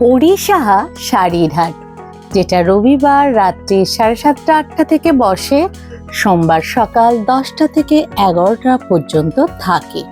ওড়িশা শাড়ির হাট যেটা রবিবার রাত্রি সাড়ে সাতটা, আটটা থেকে বসে, সোমবার সকাল দশটা থেকে এগারোটা পর্যন্ত থাকে।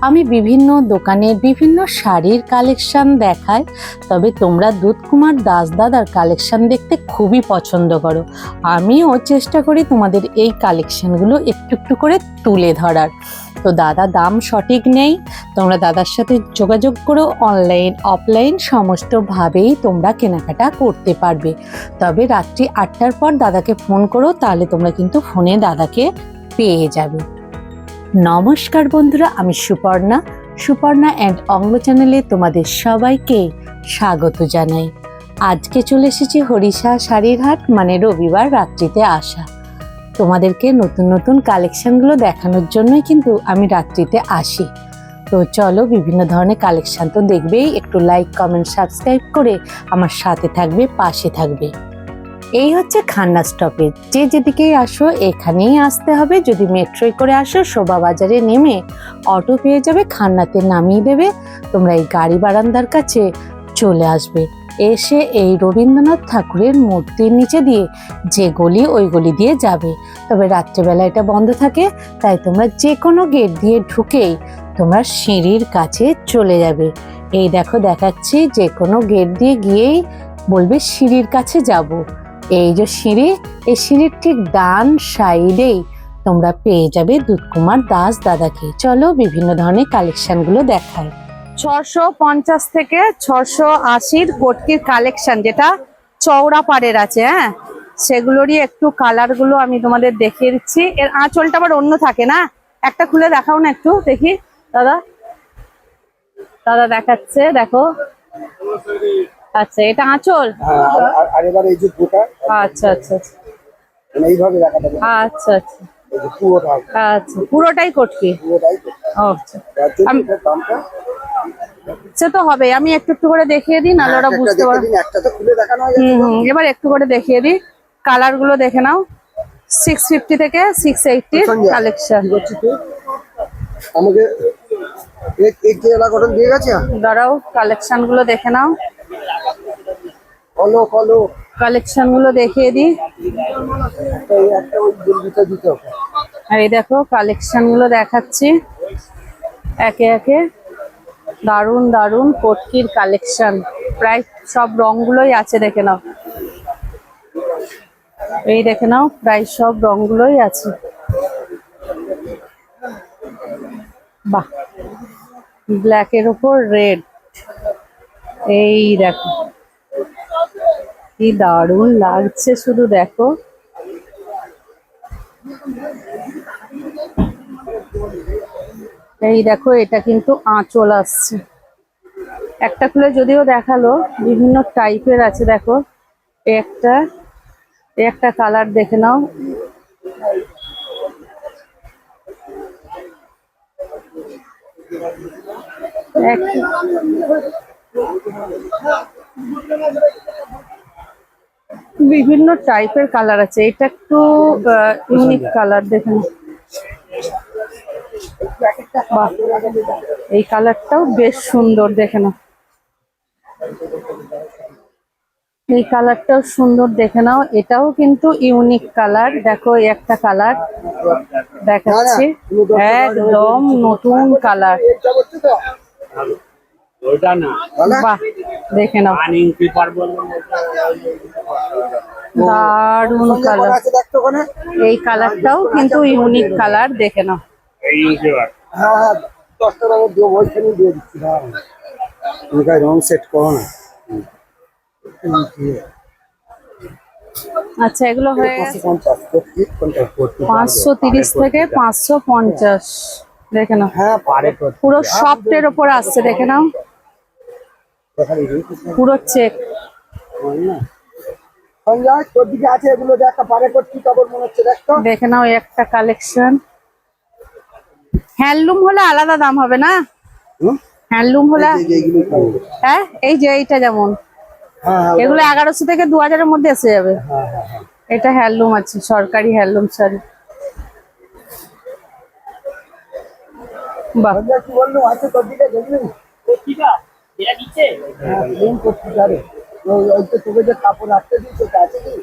আমি বিভিন্ন দোকানে বিভিন্ন শাড়ির কালেকশন দেখাই, তবে তোমরা দুধকুমার দাস দাদার কালেকশন দেখতে খুবই পছন্দ করো। আমিও চেষ্টা করি তোমাদের এই কালেকশনগুলো একটু একটু করে তুলে ধরার। তো দাদা, দাম সঠিক নেই। তোমরা দাদার সাথে যোগাযোগ করো অনলাইন অফলাইন সমস্তভাবেই তোমরা কেনাকাটা করতে পারবে। তবে রাত্রি আটটার পর দাদাকে ফোন করো, তাহলে তোমরা কিন্তু ফোনে দাদাকে পেয়ে যাবে। নমস্কার বন্ধুরা, আমি সুপর্ণা। সুপর্ণা অ্যান্ড অঙ্গ চ্যানেলে তোমাদের সবাইকে স্বাগত জানাই। আজকে চলে এসেছি হরিষা শাড়ির হাট মানে রবিবার রাত্রিতে আসা। তোমাদেরকে নতুন নতুন কালেকশানগুলো দেখানোর জন্যই কিন্তু আমি রাত্রিতে আসি। তো চলো বিভিন্ন ধরনের কালেকশান তো দেখবেই, একটু লাইক কমেন্ট সাবস্ক্রাইব করে আমার সাথে থাকবে, পাশে থাকবে। এই হচ্ছে খান্না স্টপেজ যে যেদিকেই আসো, এখানেই আসতে হবে। যদি মেট্রোয় করে আসো শোভা বাজারে নেমে অটো পেয়ে যাবে, খান্নাতে নামিয়ে দেবে। তোমরা এই গাড়ি বারান্দার কাছে চলে আসবে। এসে এই রবীন্দ্রনাথ ঠাকুরের মূর্তির নিচে দিয়ে যে গলি, ওই গলি দিয়ে যাবে। তবে রাত্রেবেলা এটা বন্ধ থাকে, তাই তোমরা যে কোনো গেট দিয়ে ঢুকেই তোমরা সিঁড়ির কাছে চলে যাবে। এই দেখো, দেখাচ্ছি যে কোনো গেট দিয়ে গিয়েই বলবে সিঁড়ির কাছে যাব। এই যে সিঁড়ি, এই সিঁড়ির ঠিক ডান সাইডেই তোমরা পেয়ে যাবে দুধকুমার দাস দাদাকে। চলো বিভিন্ন ধরনের কালেকশনগুলো দেখায় ছশো পঞ্চাশ থেকে ছশো আশির কোটকির কালেকশন যেটা চওড়া পাড়ের আছে হ্যাঁ? সেগুলোরই একটু কালারগুলো আমি তোমাদের দেখিয়ে দিচ্ছি। এর আঁচলটা আবার অন্য থাকে না? একটা খুলে দেখাও না একটু দেখি। দাদা দাদা দেখাচ্ছে দেখো। আচ্ছা এটা আঁচল? হ্যাঁ, আচ্ছা আচ্ছা আচ্ছা। মানে হবে আচ্ছা। আচ্ছা পুরোটাই কটকি সে তো হবে আমি একটু একটু করে দেখিয়ে দিই নাহলে ওরা বুঝতে পারবে। হয়ে এবার একটু করে দেখিয়ে দিই। কালারগুলো দেখে নাও। সিক্স ফিফটি থেকে সিক্স সঞ্জয়। কালেকশন? আমাকে দাঁড়াও কালেকশনগুলো দেখে নাও। কালেকশনগুলো দেখিয়ে দিই। আর এই দেখো কালেকশনগুলো দেখাচ্ছি। একে একে। দারুণ দারুণ কটকির কালেকশন প্রায় সব রংগুলোই আছে দেখে নাও। এই দেখে নাও প্রায় সব রংগুলোই আছে। বাহ! ব্ল্যাকের ওপর রেড এই দেখো। কি দারুণ লাগছে শুধু দেখো। এই দেখো, এটা কিন্তু আঁচল আসছে। একটা খুলে যদিও দেখাল, বিভিন্ন টাইপের আছে, দেখো। একটা একটা কালার দেখে নাও। এক- বিভিন্ন টাইপের কালার আছে। এটা একটু ইউনিক কালার দেখে নাও বাহ এই কালারটাও বেশ সুন্দর দেখে নাও। এই কালারটাও সুন্দর দেখে নাও। এটাও কিন্তু ইউনিক কালার দেখো একটা কালার দেখাচ্ছি। একদম নতুন কালার ওইটা না। বাহ দেখে নাও। পেপার দারুণ কালার এই কালারটাও কিন্তু ইউনিক কালার দেখে নাও। হ্যাঁ হ্যাঁ রং সেট করো না। আচ্ছা এগুলো হয়ে পাঁচশো তিরিশ থেকে পাঁচশো পঞ্চাশ দেখে নাও। হ্যাঁ পুরো সফটের ওপর আসছে দেখে নাও। পুরো চেক। দেখ নাও একটা কালেকশন হ্যান্ডলুম হলে আলাদা দাম হবে না? হ্যান্ডলুম হলে। হ্যাঁ এই যে এইটা যেমন। এগুলো এগারোশো থেকে দু হাজারের মধ্যে এসে যাবে। এটা হ্যান্ডলুম আছে, সরকারি হ্যান্ডলুম শাড়ি বাহ। কি হ্যাঁ প্লেন করতে পারে ওই ওই তো তোকে যে কাপড় রাখতে দিয়েছে ওটা আছে কি?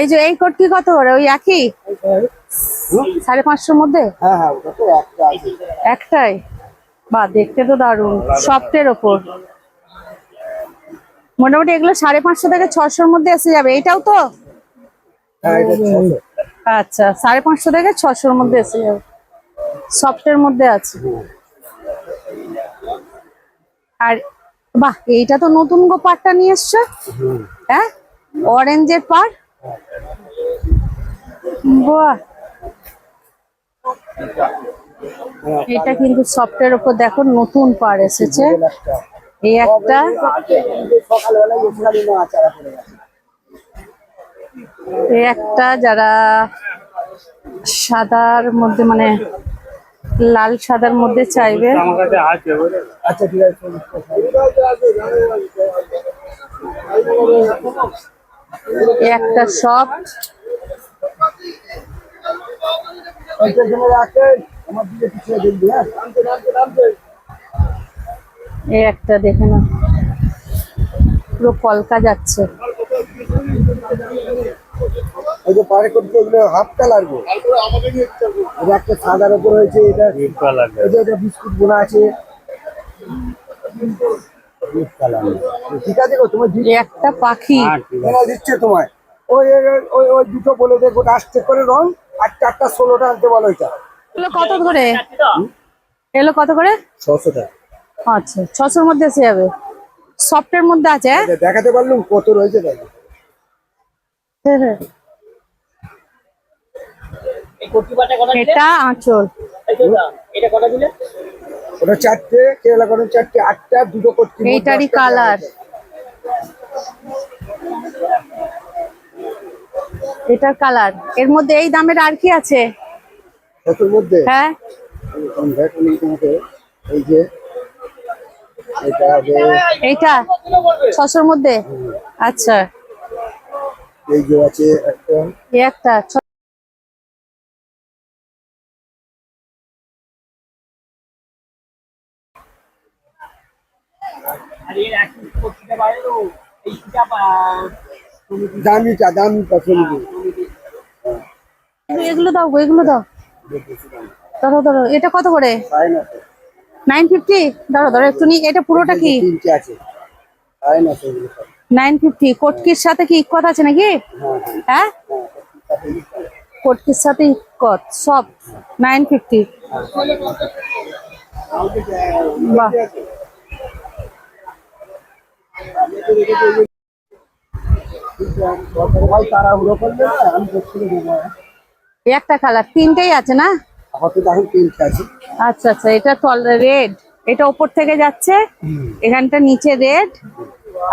এই যে এই কোটকি কত করে? ওই একই? সাড়ে পাঁচশোর মধ্যে? হ্যাঁ হ্যাঁ একটাই? বা দেখতে তো দারুণ। সফটের ওপর। মোটামুটি এগুলো সাড়ে পাঁচশো থেকে ছশোর মধ্যে এসে যাবে। এইটাও তো? আচ্ছা সাড়ে পাঁচশো থেকে ছশোর মধ্যে এসে যাবে। সফটের মধ্যে আছে। আর বাহ এইটা তো নতুন গো পাটটা নিয়ে এসছো? হ্যাঁ? অরেঞ্জের পাড়? বাহ। এটা কিন্তু সফটের ওপর দেখো নতুন পার এসেছে। এই একটা একটা যারা সাদার মধ্যে মানে লাল সাদার মধ্যে চাইবে। আচ্ছা ঠিক আছে একটা সফট ওইটার জন্য রাখেন আমার দিকে পিছিয়ে দেখবি হ্যাঁ? এই একটা দেখে না পুরো কলকা যাচ্ছে। ওই যে পারে করতে এগুলো হাফ কালার গো। এটা একটা সাদার উপর হয়েছে এটা নীল এই যে এটা বিস্কুট বোনা আছে। ঠিক আছে গো তোমার একটা পাখি। হ্যাঁ দিচ্ছে তোমায়। ওই ওই- দুটো বলে আসতে করে রং আর চারটা ষোলোটা আনতে বলো এটা। এগুলো কত করে? এগুলো কত করে? ছশো টাকা আচ্ছা ছশোর মধ্যে এসে যাবে। সফটের মধ্যে আছে হ্যাঁ? দেখাতে পারলুম কত রয়েছে হ্যাঁ, হ্যাঁ। এটা আঁচল। ওটা চারটে কেরালা কটন চারটে আটটা দুটো করতে এইটারই কালার। এটার কালার। এর মধ্যে এই দামের আর কি আছে? কতর মধ্যে? হ্যাঁ। এই যে এটা এইটা? ছশোর মধ্যে? আচ্ছা। এই যে আছে একটা। এই একটা দামিটা দামিটা শুনবি এগুলো দাও এগুলো দাও। ধরো ধরো এটা কত করে? নাইন ফিফটি ধরো ধরো একটু নি এটা পুরোটা কি? নাইন ফিফটি কোটকির সাথে কি ইকত আছে নাকি? হ্যাঁ? হ্যাঁ কোটকির সাথে ইকত সব নাইন ফিফটি বাহ দরকার ভাই তাড়াহুড়ো করলে না আমি দেখতে দেবো এই একটা কালার তিনটেই আছে না? আচ্ছা আচ্ছা এটা রেড এটা উপর থেকে যাচ্ছে, এখানটা নিচে রেড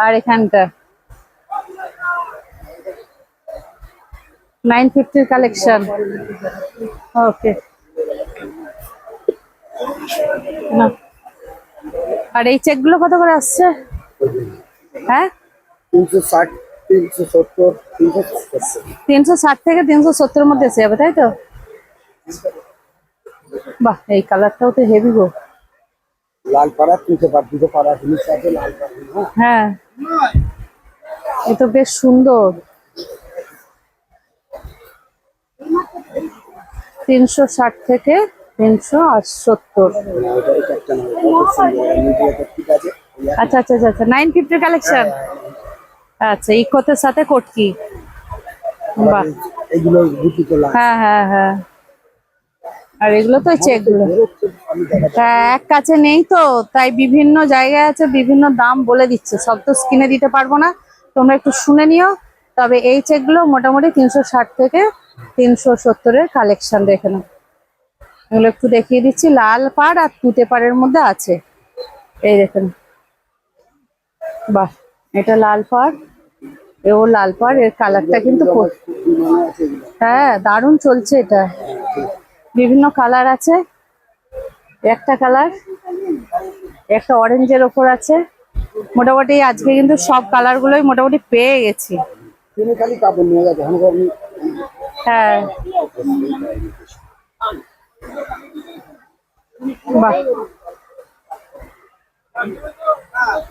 আর এখানটা। নাইন ফিফটির কালেকশন ওকে আর এই চেকগুলো কত করে আসছে? হ্যাঁ? তিনশো ষাট তিনশো সত্তর তিনশো ষাট থেকে তিনশো সত্তরের মধ্যে এসে যাবে তাই তো? বাহ এই কালারটাও তো হেভি গো। লাল পাড়া তিনশো পাড় দুটো পাড়া জিনিস আছে লাল পাড়া হ্যাঁ। এ তো বেশ সুন্দর। তিনশো ষাট থেকে তিনশো সত্তর আচ্ছা আচ্ছা আচ্ছা নাইন ফিফটির কালেকশন আচ্ছা ইকোতের সাথে কটকি বাহ। এগুলো হ্যাঁ হ্যাঁ হ্যাঁ। আর এগুলো তো চেকগুলো। হ্যাঁ এক কাছে নেই তো তাই বিভিন্ন জায়গায় আছে বিভিন্ন দাম বলে দিচ্ছে। সব তো স্কিনে দিতে পারব না। তোমরা একটু শুনে নিও। তবে এই চেকগুলো মোটামুটি তিনশো ষাট থেকে তিনশো সত্তরের কালেকশন দেখে নাও। এগুলো একটু দেখিয়ে দিচ্ছি। লাল পাড় আর তুতে পাড়ের মধ্যে আছে। এই দেখেন। বাহ এটা লাল পাড়। এও লাল পাড় এর কালারটা কিন্তু হ্যাঁ দারুণ চলছে এটা। বিভিন্ন কালার আছে। একটা কালার একটা অরেঞ্জের ওপর আছে। মোটামুটি আজকে কিন্তু সব কালার গুলোই মোটামুটি পেয়ে গেছি। হ্যাঁ। বাহ।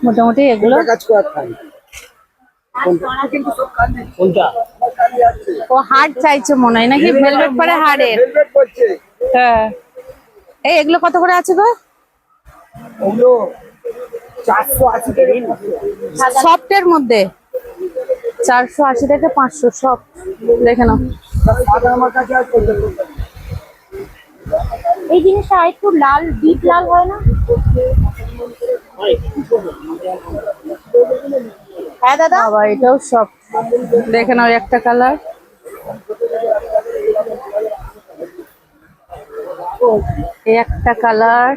মোটামুটি এগুলো। কাজ করা খাই ও হার্ড চাইছে মনে হয় নাকি ভেলভেট পরে হার্ডের ভেলভেট বলছে। হ্যাঁ। এই এগুলো কত করে আছে গো? চারশো আশি থেকে সফটের মধ্যে? চারশো আশি থেকে পাঁচশো সব দেখে নাও। এই জিনিসটা একটু লাল ডিপ লাল হয় না? হ্যাঁ দাদা? বাবা এটাও সব। দেখে নাও একটা কালার। একটা কালার।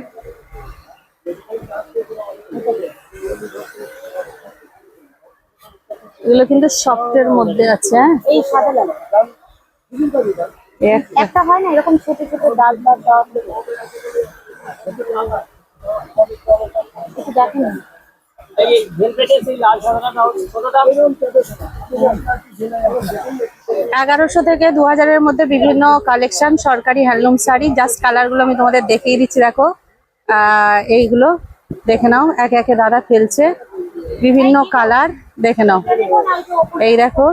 এগুলো কিন্তু সফটের মধ্যে আছে হ্যাঁ? এই সাদা লাল। একটা। হয় না এরকম ছোট ছোট দাগ দাগ দাগ দেখেন। এগারোশো থেকে দু হাজারের মধ্যে বিভিন্ন কালেকশন সরকারি হ্যান্ডলুম শাড়ি জাস্ট কালারগুলো আমি তোমাদের দেখিয়ে দিচ্ছি দেখো। আহ, এইগুলো দেখে নাও একে একে দাদা ফেলছে। বিভিন্ন কালার দেখে নাও। এই দেখো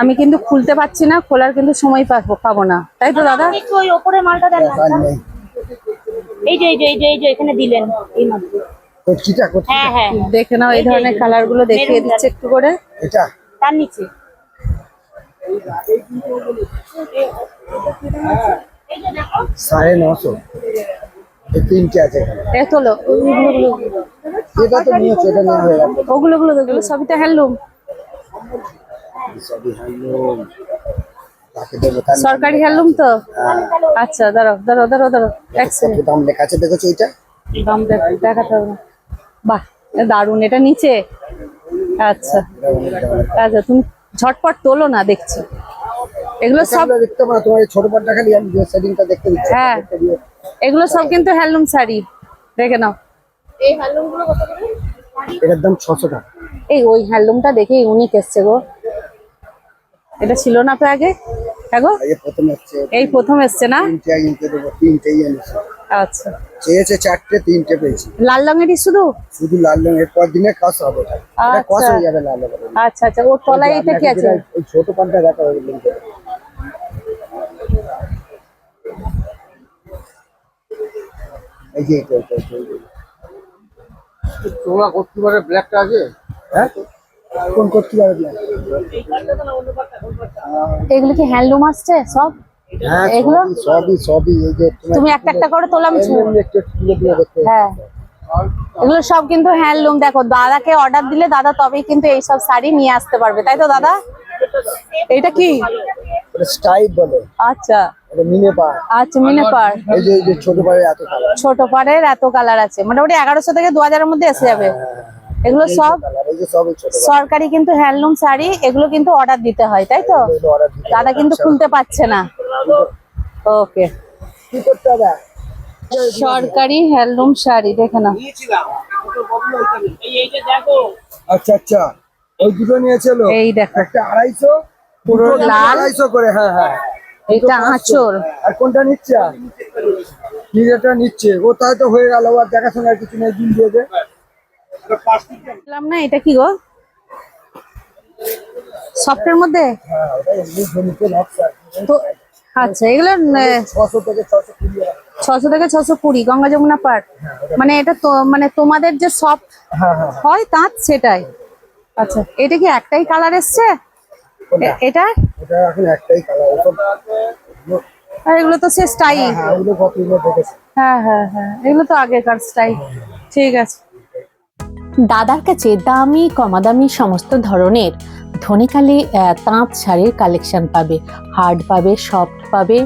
আমি কিন্তু খুলতে পারছি না খোলার কিন্তু সময় পাবো পাবো না। তাই তো দাদা? ওই ওপরে মালটা দেন এই যে এই যে এই যে এই যে এখানে দিলেন। এই কটকি হ্যাঁ হ্যাঁ। দেখে নাও এই ধরনের কালারগুলো দেখিয়ে দিচ্ছে একটু করে। এটা? তার নিচে। এই যে দেখো সাড়ে নশো। এই তিনটে আছে এখানে। এ ওগুলো গুলো এটা তো নিয়েছে এটা নেওয়া হয়ে গেছে। ওগুলো গুলো দেখল সবই তো হ্যান্ডলুম। সবই হ্যান্ডলুম। সরকারি হ্যান্ডলুম তো? আচ্ছা দাঁড়াও দাঁড়াও দাঁড়াও দাঁড়াও এক কত সেকেন্ড দাম লেখা আছে দেখেছ এটা? দাম দেখ- দেখাতে হবে না। বাহ দারুণ এটা নিচে? আচ্ছা। আচ্ছা তুমি ঝটপট তোলো না দেখছি। এগুলো সব দেখতে পারো তোমার ছোট পাটটা খালি আমি সেটিংটা দেখতে দিচ্ছি হ্যাঁ। এগুলো সব কিন্তু হ্যান্ডলুম শাড়ি দেখে নাও। এই হ্যান্ডলুমগুলো কত করে? এটার দাম ছশো টাকা। এই ওই হ্যান্ডলুমটা দেখে ইউনিক এসছে গো। এটা ছিল না তো আগে? হ্যাঁ গো? প্রথম হচ্ছে এই প্রথম এসছে না? তিনটে এনেছে। আচ্ছা। চেয়েছে চারটে তিনটে পেয়েছি। লাল রঙেরই শুধু? শুধু লাল রঙ এরপর দিনে কস হবে এটা কস আচ্ছা। হয়ে যাবে লাল রঙের। আচ্ছা আচ্ছা। ওর তলায় এটা কি আছে? ওই ছোট পানটা দেখা হবে লিঙ্কে। এই যে এটা এটা এটা, এটা। করতে পারে ব্ল্যাকটা আছে? হ্যাঁ? কোন করতে black? এগুলো কি হ্যান্ডলুম আসছে সব? হ্যাঁ এগুলো? সবই সবই সবই এই যে তুমি একটা একটা করে হ্যাঁ। এগুলো সব কিন্তু হ্যান্ডলুম দেখো দাদাকে অর্ডার দিলে দাদা তবেই কিন্তু এইসব শাড়ি নিয়ে আসতে পারবে তাই তো দাদা? এটা কি? স্টাইপ বলে। আচ্ছা। আচ্ছা এই যে এই যে ছোট পাড়ে এত কালার ছোট পাড়ের এত কালার আছে। মোটামুটি এগারোশো থেকে দু হাজারের মধ্যে এসে যাবে। এগুলো সব কালার এই যে সবই ছোট সরকারি কিন্তু হ্যান্ডলুম শাড়ি এগুলো কিন্তু অর্ডার দিতে হয় তাই তো? দাদা কিন্তু খুলতে পারছে না। ওকে। কি করতে হবে সরকারি হ্যান্ডলুম শাড়ি দেখে না আচ্ছা আচ্ছা। ওই দুটো নিয়েছিল? এই দেখো। একটা আড়াইশো পুরো লাল। আড়াইশো করে হ্যাঁ হ্যাঁ। এটা আঁচল। আর কোনটা নিচ্ছে? নিজেটা নিচ্ছে। ও তাই তো হয়ে গেল আর দেখাশোনা কিছু নেই দিন দিয়ে দে। না এটা কি গো? সফটের মধ্যে? হ্যাঁ ওটা এমনি নকশা তো আচ্ছা এগুলো ছশো থেকে ছশো কুড়ি ছশো থেকে ছশো কুড়ি গঙ্গা যমুনা পাট মানে এটা তো মানে তোমাদের যে সফট হ্যাঁ হ্যাঁ হয়। তাঁত সেটাই। আচ্ছা এটা কি একটাই কালার এসছে? এটা? এখন একটাই কালার আর এগুলো তো সে স্টাইল হ্যাঁ হ্যাঁ হ্যাঁ হ্যাঁ এগুলো তো আগেকার স্টাইল ঠিক আছে। দাদার কাছে দামি, কমাদামি সমস্ত ধরনের ধনিকালি তাঁত শাড়ির কালেকশন পাবে। হার্ড পাবে সফট পাবে,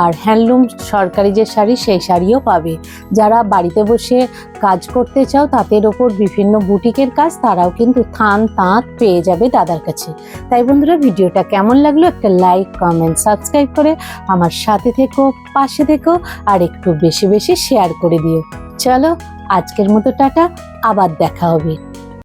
আর হ্যান্ডলুম সরকারি যে শাড়ি, সেই শাড়িও পাবে। যারা বাড়িতে বসে কাজ করতে চাও, তাঁতের ওপর বিভিন্ন বুটিকের কাজ, তারাও কিন্তু থান, তাঁত পেয়ে যাবে দাদার কাছে। তাই বন্ধুরা, ভিডিওটা কেমন লাগল একটা লাইক কমেন্ট সাবস্ক্রাইব করে আমার সাথে থেকো, পাশে থেকো, আর একটু বেশি বেশি শেয়ার করে দিও। চলো আজকের মতো টাটা আবার দেখা হবে।